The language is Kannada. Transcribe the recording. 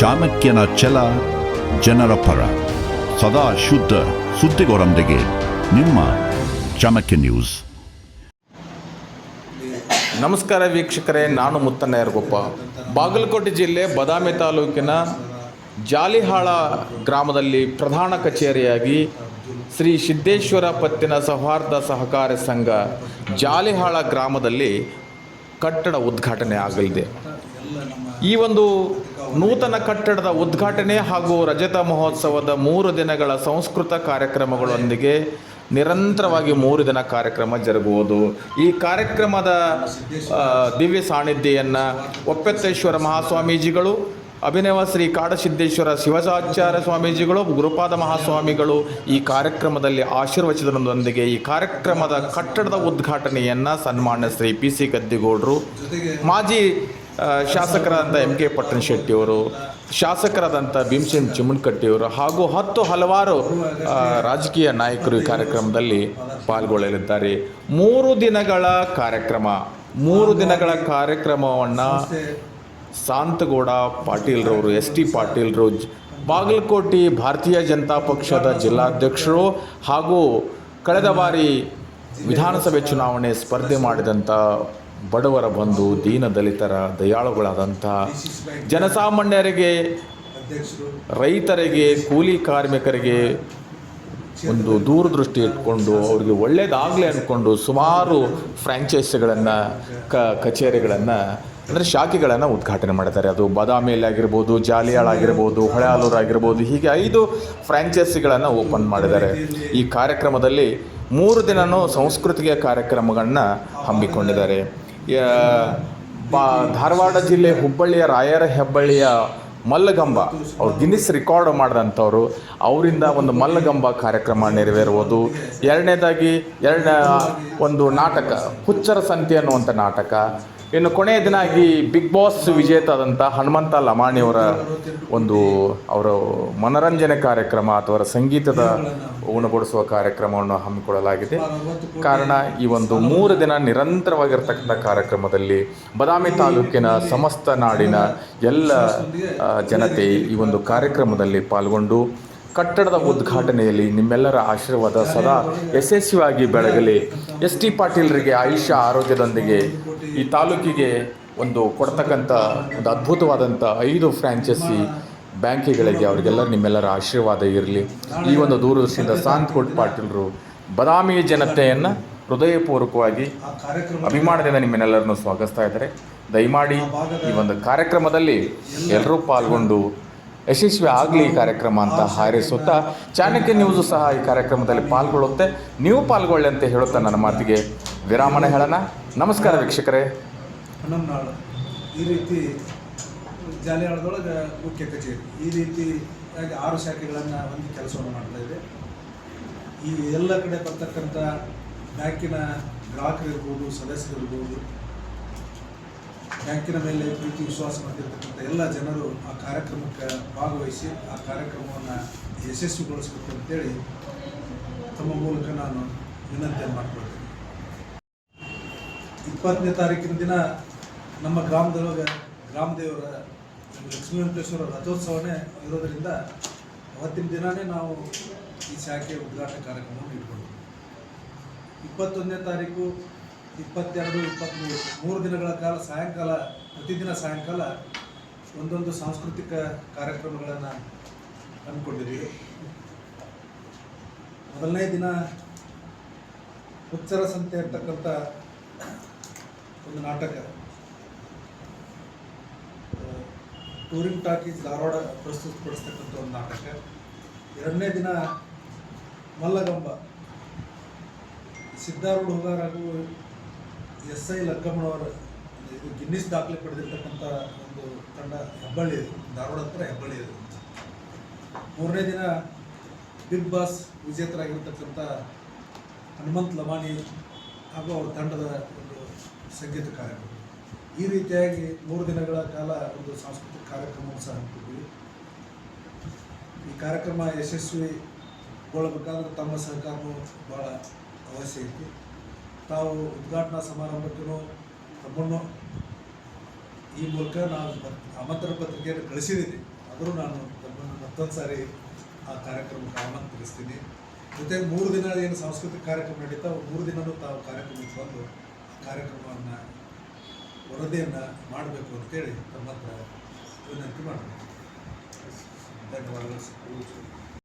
ಚಾಣಕ್ಯನ ಛಲ ಜನರ ಪರ. ಸದಾ ಶುದ್ಧ ಸುದ್ದಿಗೋರೊಂದಿಗೆ ನಿಮ್ಮ ಚಾಣಕ್ಯ ನ್ಯೂಸ್. ನಮಸ್ಕಾರ ವೀಕ್ಷಕರೇ, ನಾನು ಮುತ್ತಣ್ಣ ಯರಗೊಪ್ಪ. ಬಾಗಲಕೋಟೆ ಜಿಲ್ಲೆ ಬದಾಮಿ ತಾಲೂಕಿನ ಜಾಲಿಹಾಳ ಗ್ರಾಮದಲ್ಲಿ ಪ್ರಧಾನ ಕಚೇರಿಯಾಗಿ ಶ್ರೀ ಸಿದ್ದೇಶ್ವರ ಪತ್ತಿನ ಸೌಹಾರ್ದ ಸಹಕಾರ ಸಂಘ ಜಾಲಿಹಾಳ ಗ್ರಾಮದಲ್ಲಿ ಕಟ್ಟಡ ಉದ್ಘಾಟನೆ ಆಗಲಿದೆ. ಈ ಒಂದು ನೂತನ ಕಟ್ಟಡದ ಉದ್ಘಾಟನೆ ಹಾಗೂ ರಜತ ಮಹೋತ್ಸವದ ಮೂರು ದಿನಗಳ ಸಂಸ್ಕೃತ ಕಾರ್ಯಕ್ರಮಗಳೊಂದಿಗೆ ನಿರಂತರವಾಗಿ ಮೂರು ದಿನ ಕಾರ್ಯಕ್ರಮ ಜರುಗುವುದು. ಈ ಕಾರ್ಯಕ್ರಮದ ದಿವ್ಯ ಸಾನ್ನಿಧ್ಯೆಯನ್ನು ಒಪ್ಪೆತ್ತೇಶ್ವರ ಮಹಾಸ್ವಾಮೀಜಿಗಳು ಅಭಿನವ ಶ್ರೀ ಕಾಡಸಿದ್ದೇಶ್ವರ ಶಿವಸಾಚಾರ್ಯ ಸ್ವಾಮೀಜಿಗಳು ಗುರುಪಾದ ಮಹಾಸ್ವಾಮಿಗಳು ಈ ಕಾರ್ಯಕ್ರಮದಲ್ಲಿ ಆಶೀರ್ವಚನದೊಂದಿಗೆ ಈ ಕಾರ್ಯಕ್ರಮದ ಕಟ್ಟಡದ ಉದ್ಘಾಟನೆಯನ್ನು ಸನ್ಮಾನ್ಯ ಶ್ರೀ ಪಿ ಸಿ ಗದ್ದಿಗೌಡರು ಮಾಜಿ ಶಾಸಕರಾದಂಥ ಎಂ ಕೆ ಪಟ್ಟಣ ಶೆಟ್ಟಿಯವರು ಶಾಸಕರಾದಂಥ ಭೀಮಸೇನ್ ಚಿಮ್ಮನಕಟ್ಟಿಯವರು ಹಾಗೂ ಹತ್ತು ಹಲವಾರು ರಾಜಕೀಯ ನಾಯಕರು ಈ ಕಾರ್ಯಕ್ರಮದಲ್ಲಿ ಪಾಲ್ಗೊಳ್ಳಲಿದ್ದಾರೆ. ಮೂರು ದಿನಗಳ ಕಾರ್ಯಕ್ರಮ, ಮೂರು ದಿನಗಳ ಕಾರ್ಯಕ್ರಮವನ್ನು ಶಾಂತಗೌಡ ಪಾಟೀಲ್ರವರು, ಎಸ್ ಟಿ ಪಾಟೀಲ್ರು, ಬಾಗಲಕೋಟೆ ಭಾರತೀಯ ಜನತಾ ಪಕ್ಷದ ಜಿಲ್ಲಾಧ್ಯಕ್ಷರು ಹಾಗೂ ಕಳೆದ ಬಾರಿ ವಿಧಾನಸಭೆ ಚುನಾವಣೆ ಸ್ಪರ್ಧೆ ಮಾಡಿದಂಥ ಬಡವರ ಬಂಧು, ದೀನ ದಲಿತರ, ದಯಾಳುಗಳಾದಂಥ ಜನಸಾಮಾನ್ಯರಿಗೆ, ರೈತರಿಗೆ, ಕೂಲಿ ಕಾರ್ಮಿಕರಿಗೆ ಒಂದು ದೂರದೃಷ್ಟಿ ಇಟ್ಕೊಂಡು ಅವರಿಗೆ ಒಳ್ಳೇದಾಗಲಿ ಅಂದ್ಕೊಂಡು ಸುಮಾರು ಫ್ರ್ಯಾಂಚೈಸಿಗಳನ್ನು ಕ, ಕಚೇರಿಗಳನ್ನು, ಅಂದರೆ ಶಾಖೆಗಳನ್ನು ಉದ್ಘಾಟನೆ ಮಾಡಿದ್ದಾರೆ. ಅದು ಬಾದಾಮಿಯಲ್ಲಿ ಆಗಿರ್ಬೋದು ಜಾಲಿಯಾಳಾಗಿರ್ಬೋದು ಹೊಳೆಆಲೂರು ಆಗಿರ್ಬೋದು ಹೀಗೆ ಐದು ಫ್ರ್ಯಾಂಚೈಸಿಗಳನ್ನು ಓಪನ್ ಮಾಡಿದ್ದಾರೆ. ಈ ಕಾರ್ಯಕ್ರಮದಲ್ಲಿ ಮೂರು ದಿನವೂ ಸಾಂಸ್ಕೃತಿಕ ಕಾರ್ಯಕ್ರಮಗಳನ್ನ ಹಮ್ಮಿಕೊಂಡಿದ್ದಾರೆ. ಬಾ, ಧಾರವಾಡ ಜಿಲ್ಲೆ ಹುಬ್ಬಳ್ಳಿಯ ರಾಯರ ಹೆಬ್ಬಳ್ಳಿಯ ಮಲ್ಲಗಂಬ. ಅವ್ರು ಗಿನ್ನಿಸ್ ರೆಕಾರ್ಡ್ ಮಾಡಿದಂಥವ್ರು. ಅವರಿಂದ ಒಂದು ಮಲ್ಲಗಂಬ ಕಾರ್ಯಕ್ರಮ ನೆರವೇರುವುದು. ಎರಡನೇದಾಗಿ, ಎರಡನೇ ಒಂದು ನಾಟಕ, ಹುಚ್ಚರ ಸಂತೆ ಅನ್ನುವಂಥ ನಾಟಕ. ಇನ್ನು ಕೊನೆಯ ದಿನ ಈ ಬಿಗ್ ಬಾಸ್ ವಿಜೇತಾದಂಥ ಹನುಮಂತ ಲಮಾಣಿಯವರ ಒಂದು ಅವರ ಮನರಂಜನೆ ಕಾರ್ಯಕ್ರಮ ಅಥವಾ ಸಂಗೀತದ ಉಣಗೊಡಿಸುವ ಕಾರ್ಯಕ್ರಮವನ್ನು ಹಮ್ಮಿಕೊಳ್ಳಲಾಗಿದೆ. ಕಾರಣ ಈ ಒಂದು ಮೂರು ದಿನ ನಿರಂತರವಾಗಿರ್ತಕ್ಕಂಥ ಕಾರ್ಯಕ್ರಮದಲ್ಲಿ ಬದಾಮಿ ತಾಲೂಕಿನ ಸಮಸ್ತ ನಾಡಿನ ಎಲ್ಲ ಜನತೆ ಈ ಒಂದು ಕಾರ್ಯಕ್ರಮದಲ್ಲಿ ಪಾಲ್ಗೊಂಡು ಕಟ್ಟಡದ ಉದ್ಘಾಟನೆಯಲ್ಲಿ ನಿಮ್ಮೆಲ್ಲರ ಆಶೀರ್ವಾದ ಸದಾ ಯಶಸ್ವಿಯಾಗಿ ಬೆಳಗಲಿ. ಎಸ್ ಟಿ ಪಾಟೀಲ್ರಿಗೆ ಆಯುಷ್ಯ ಆರೋಗ್ಯದೊಂದಿಗೆ ಈ ತಾಲೂಕಿಗೆ ಒಂದು ಕೊಡ್ತಕ್ಕಂಥ ಒಂದು ಅದ್ಭುತವಾದಂಥ ಐದು ಫ್ರ್ಯಾಂಚೈಸಿ ಬ್ಯಾಂಕಿಗಳಿಗೆ ಅವರಿಗೆಲ್ಲ ನಿಮ್ಮೆಲ್ಲರ ಆಶೀರ್ವಾದ ಇರಲಿ. ಈ ಒಂದು ದೂರದರ್ಶನದ ಸಾಂತ್ಕೋಟ್ ಪಾಟೀಲರು ಬದಾಮಿ ಜನತೆಯನ್ನು ಹೃದಯಪೂರ್ವಕವಾಗಿ ಅಭಿಮಾನದಿಂದ ನಿಮ್ಮನ್ನೆಲ್ಲರನ್ನು ಸ್ವಾಗತಿಸ್ತಾ ಇದ್ದಾರೆ. ದಯಮಾಡಿ ಈ ಒಂದು ಕಾರ್ಯಕ್ರಮದಲ್ಲಿ ಎಲ್ಲರೂ ಪಾಲ್ಗೊಂಡು ಯಶಸ್ವಿ ಆಗಲಿ ಈ ಕಾರ್ಯಕ್ರಮ ಅಂತ ಹಾರೈಸುತ್ತಾ ಚಾಣಕ್ಯ ನ್ಯೂಸು ಸಹ ಈ ಕಾರ್ಯಕ್ರಮದಲ್ಲಿ ಪಾಲ್ಗೊಳ್ಳುತ್ತೆ. ನೀವು ಪಾಲ್ಗೊಳ್ಳಿ ಅಂತ ಹೇಳುತ್ತಾ ನನ್ನ ಮಾತಿಗೆ ವಿರಾಮನ ಹೇಳೋಣ. ನಮಸ್ಕಾರ ವೀಕ್ಷಕರೇ. ಹನ್ನೊಂದು ಈ ರೀತಿ ಜಾಲಿಯಾಳದೊಳಗೆ ಮುಖ್ಯ ಕಚೇರಿ. ಈ ರೀತಿ ಆರು ಶಾಖೆಗಳನ್ನು ಒಂದು ಕೆಲಸವನ್ನು ಮಾಡ್ತಾ ಇದೆ. ಈ ಎಲ್ಲ ಕಡೆ ಬರ್ತಕ್ಕಂಥ ಬ್ಯಾಂಕಿನ ಗ್ರಾಹಕರಿರ್ಬೋದು, ಸದಸ್ಯರಿರ್ಬೋದು ಬ್ಯಾಂಕಿನ ಮೇಲೆ ಪ್ರೀತಿ ವಿಶ್ವಾಸ ಮಾಡಿರ್ತಕ್ಕಂಥ ಎಲ್ಲ ಜನರು ಆ ಕಾರ್ಯಕ್ರಮಕ್ಕೆ ಭಾಗವಹಿಸಿ ಆ ಕಾರ್ಯಕ್ರಮವನ್ನು ಯಶಸ್ವಿಗೊಳಿಸಬೇಕು ಅಂತೇಳಿ ತಮ್ಮ ಮೂಲಕ ನಾನು ವಿನಂತಿಯನ್ನು ಮಾಡಿಕೊಳ್ತೇನೆ. ಇಪ್ಪತ್ತನೇ ತಾರೀಕಿನ ದಿನ ನಮ್ಮ ಗ್ರಾಮದೊಳಗೆ ಗ್ರಾಮದೇವರ ಲಕ್ಷ್ಮೀ ವೆಂಕಟೇಶ್ವರ ರಥೋತ್ಸವನೇ ಇರೋದರಿಂದ ಅವತ್ತಿನ ದಿನವೇ ನಾವು ಈ ಶಾಖೆಯ ಉದ್ಘಾಟನೆ ಕಾರ್ಯಕ್ರಮವನ್ನು ಇಟ್ಕೊಳ್ತೀವಿ ಇಪ್ಪತ್ತೊಂದನೇ ತಾರೀಕು ಇಪ್ಪತ್ತೆರಡು ಇಪ್ಪತ್ತ್ಮೂರು ಮೂರು ದಿನಗಳ ಕಾಲ ಸಾಯಂಕಾಲ, ಪ್ರತಿದಿನ ಸಾಯಂಕಾಲ ಒಂದೊಂದು ಸಾಂಸ್ಕೃತಿಕ ಕಾರ್ಯಕ್ರಮಗಳನ್ನು ಹಮ್ಮಿಕೊಂಡಿದ್ದೀವಿ. ಮೊದಲನೇ ದಿನ ಹುಚ್ಚರ ಸಂತೆ ಅಂತಕ್ಕಂಥ ಒಂದು ನಾಟಕ. ಟೂರಿಂಗ್ ಟಾಕೀಸ್ ಧಾರವಾಡ ಪ್ರಸ್ತುತಪಡಿಸ್ತಕ್ಕಂಥ ಒಂದು ನಾಟಕ. ಎರಡನೇ ದಿನ ಮಲ್ಲಗಂಬ. ಸಿದ್ಧಾರೂಢ ಹುಗಾರ್ ಹಾಗೂ ಎಸ್ ಐ ಲಕ್ಕಮ್ಮನವರ ಇದು ಗಿನ್ನಿಸ್ ದಾಖಲೆ ಪಡೆದಿರ್ತಕ್ಕಂಥ ಒಂದು ತಂಡ ಹೆಬ್ಬಳ್ಳಿ ಇದು. ಧಾರವಾಡ ಹತ್ರ ಹೆಬ್ಬಳ್ಳಿ ಇದು. ಮೂರನೇ ದಿನ ಬಿಗ್ ಬಾಸ್ ವಿಜೇತರಾಗಿರ್ತಕ್ಕಂಥ ಹನುಮಂತ್ ಲಮಾಣಿ ಹಾಗೂ ಅವರ ತಂಡದ ಒಂದು ಸಂಗೀತ ಕಾರ್ಯಕ್ರಮ. ಈ ರೀತಿಯಾಗಿ ಮೂರು ದಿನಗಳ ಕಾಲ ಒಂದು ಸಾಂಸ್ಕೃತಿಕ ಕಾರ್ಯಕ್ರಮವನ್ನು ಸಹ ಹಾಕಿದ್ವಿ ಈ ಕಾರ್ಯಕ್ರಮ ಯಶಸ್ವಿಗೊಳ್ಳಬೇಕಾದ್ರೆ ತಮ್ಮ ಸಹಕಾರವೂ ಭಾಳ ಅವಶ್ಯ ಐತಿ. ತಾವು ಉದ್ಘಾಟನಾ ಸಮಾರಂಭಕ್ಕೂ ತಮ್ಮನ್ನು ಈ ಮೂಲಕ ನಾನು ಆಮಂತ್ರಣ ಪತ್ರಿಕೆಯನ್ನು ಕಳಿಸಿದ್ದೀನಿ. ಆದರೂ ನಾನು ತಮ್ಮನ್ನು ಮತ್ತೊಂದು ಸಾರಿ ಆ ಕಾರ್ಯಕ್ರಮಕ್ಕೆ ಆಮಂತ್ರಿಸ್ತೀನಿ. ಜೊತೆಗೆ ಮೂರು ದಿನ ಏನು ಸಾಂಸ್ಕೃತಿಕ ಕಾರ್ಯಕ್ರಮ ನಡೀತಾ ಮೂರು ದಿನವೂ ತಾವು ಕಾರ್ಯಕ್ರಮಕ್ಕೆ ಬಂದು ಕಾರ್ಯಕ್ರಮವನ್ನು ವರದಿಯನ್ನು ಮಾಡಬೇಕು ಅಂತೇಳಿ ತಮ್ಮ ಹತ್ರ ವಿನಂತಿ ಮಾಡಬೇಕು ಧನ್ಯವಾದಗಳು.